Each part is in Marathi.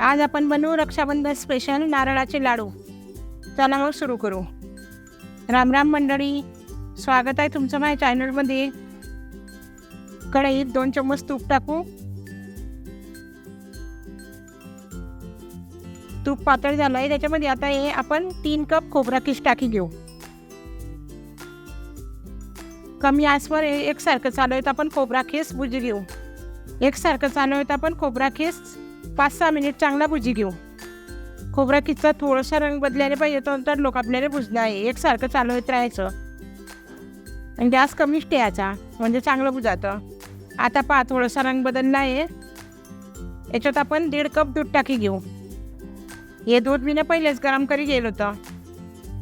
आज आपण बनवू रक्षाबंधन स्पेशल नारळाचे लाडू. चला मग सुरू करू. राम राम मंडळी स्वागत आहे तुमचं माझ्या चॅनलमध्ये कढईत दोन चम्मच तूप टाकू. तूप पातळ झालं आहे त्याच्यामध्ये आता हे आपण तीन कप खोबरा किस टाकी घेऊ. कमी आसवर एकसारखं चालू आहेत आपण खोबरा खेस भुजी घेऊ. एकसारखं चालू आहेत आपण खोबरा खेस पाच सहा मिनिट चांगला भुजी घेऊ. खोबरा खिसचा थोडासा रंग बदलायला पाहिजे तो तर लोक आपल्याला भुजलं आहे. एकसारखं चालवत राहायचं आणि गॅस कमीच ठेवायचा म्हणजे चांगलं भुजातं आता पहा थोडासा रंग बदलला आहे. याच्यात आपण दीड कप दूध टाकी घेऊ. हे दूध मी ना पहिलेच गरम करी गेलो होतं.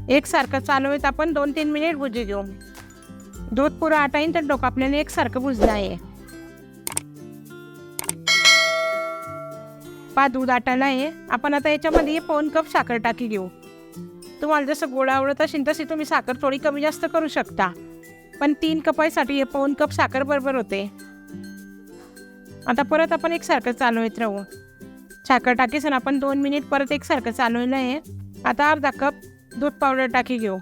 एकसारखं चालवत आपण दोन तीन मिनिट भुजी घेऊ. दूध पुरं आटाईन तर डोकं आपल्याला एकसारखं भुजणं आहे. पा दूध आटायला आहे आपण आता याच्यामध्ये पाऊन कप साखर टाकी घेऊ. तुम्हाला जसं गोड आवडत असेल तशी तुम्ही साखर थोडी कमी जास्त करू शकता. पण तीन कपाईसाठी हे पाऊन कप साखर बरोबर होते. आता परत आपण एकसारखं चालवत राहू. साखर टाकीसन आपण दोन मिनिट परत एकसारखं चालवलं आहे आता अर्धा कप दूध पावडर टाकी घेऊ.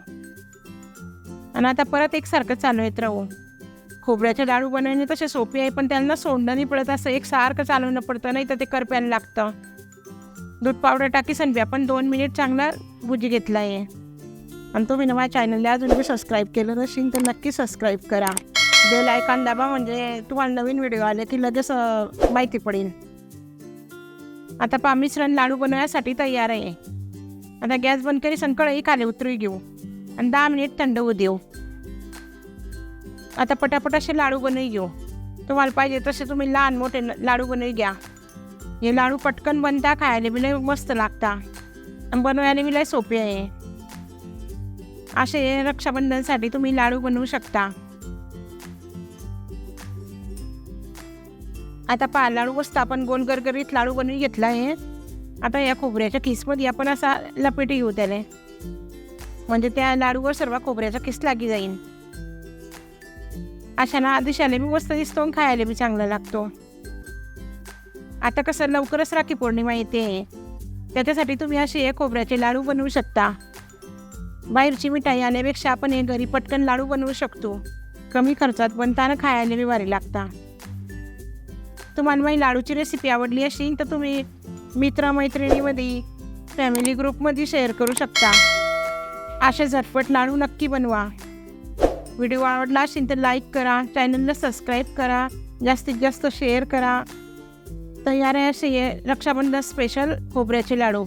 आणि आता परत एकसारखं चालवत राहू. खोबऱ्याचे लाडू बनवणे तसे सोपे आहे पण त्यांना सोडणं नाही पडत असं एक सारखं चालवणं पडतं नाही तर ते करप्याला लागतं. दूध पावडर टाकी संध्या आपण दोन मिनिट चांगला भुजी घेतला आहे. आणि तुम्ही ना माझ्या चॅनलला अजून मी सबस्क्राईब केलं नसेल तर नक्की सबस्क्राईब करा. बेल आयकॉन दाबा म्हणजे तुम्हाला नवीन व्हिडिओ आले की लगेच माहिती पडेल. आता पा मिश्रण लाडू बनवण्यासाठी तयार आहे. आता गॅस बंद करी संकळही खाली उतरू घेऊ. आणि दहा मिनिट थंड होऊ देऊ. आता पटापट असे लाडू बनवून घेऊ. तुम्हाला पाहिजे तसे तुम्ही लहान मोठे लाडू बनवून घ्या. हे लाडू पटकन बनता खायला बी लय मस्त लागता. बनवायला बी लय सोपे आहे. असे रक्षाबंधनसाठी तुम्ही लाडू बनवू शकता. आता पहा लाडू मस्त आपण गोल गरगरीत लाडू बनवून घेतला आहे. आता या खोबऱ्याच्या खिसमध्ये आपण असा लपेटी घेऊ त्याला. म्हणजे त्या लाडूवर सर्व खोबऱ्याचा खिस लागी जाईल अशा ना दिशाला बी मस्त दिसतो आणि खायला बी चांगला लागतो. आता कसं लवकरच राखी पौर्णिमा येते. त्याच्यासाठी तुम्ही असे खोबऱ्याचे लाडू बनवू शकता. बाहेरची मिठाई आणण्यापेक्षा आपण हे घरी पटकन लाडू बनवू शकतो. कमी खर्चात बनताना खायला बी भारी लागता. तुम्हाला माझी लाडूची रेसिपी आवडली असेल तर तुम्ही मित्रमैत्रिणीमध्ये फॅमिली ग्रुपमध्ये शेअर करू शकता. असे झटपट लाडू नक्की बनवा. व्हिडिओ आवडला असेल तर लाईक करा चॅनलला सबस्क्राईब करा जास्तीत जास्त शेअर करा. तयार आहे असे रक्षाबंधन स्पेशल खोबऱ्याचे लाडू.